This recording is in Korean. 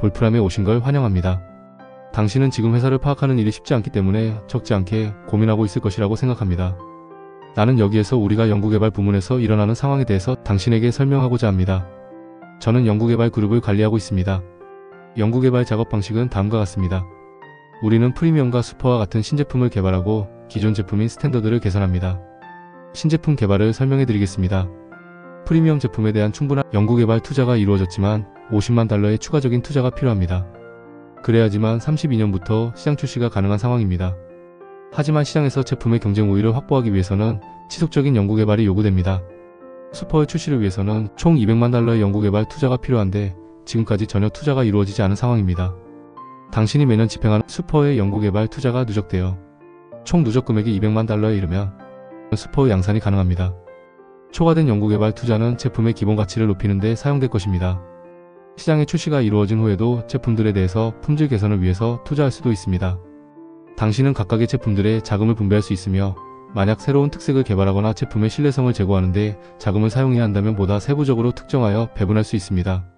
볼프람에 오신 걸 환영합니다. 당신은 지금 회사를 파악하는 일이 쉽지 않기 때문에 적지 않게 고민하고 있을 것이라고 생각합니다. 나는 여기에서 우리가 연구개발 부문에서 일어나는 상황에 대해서 당신에게 설명하고자 합니다. 저는 연구개발 그룹을 관리하고 있습니다. 연구개발 작업 방식은 다음과 같습니다. 우리는 프리미엄과 슈퍼와 같은 신제품을 개발하고 기존 제품인 스탠더드를 개선합니다. 신제품 개발을 설명해 드리겠습니다. 프리미엄 제품에 대한 충분한 연구개발 투자가 이루어졌지만 50만 달러의 추가적인 투자가 필요합니다. 그래야지만 32년부터 시장 출시가 가능한 상황입니다. 하지만 시장에서 제품의 경쟁 우위를 확보하기 위해서는 지속적인 연구개발이 요구됩니다. 슈퍼의 출시를 위해서는 총 200만 달러의 연구개발 투자가 필요한데 지금까지 전혀 투자가 이루어지지 않은 상황입니다. 당신이 매년 집행하는 슈퍼의 연구개발 투자가 누적되어 총 누적 금액이 200만 달러에 이르면 슈퍼의 양산이 가능합니다. 초과된 연구개발 투자는 제품의 기본 가치를 높이는 데 사용될 것입니다. 시장의 출시가 이루어진 후에도 제품들에 대해서 품질 개선을 위해서 투자할 수도 있습니다. 당신은 각각의 제품들의 자금을 분배할 수 있으며 만약 새로운 특색을 개발하거나 제품의 신뢰성을 제고하는데 자금을 사용해야 한다면 보다 세부적으로 특정하여 배분할 수 있습니다.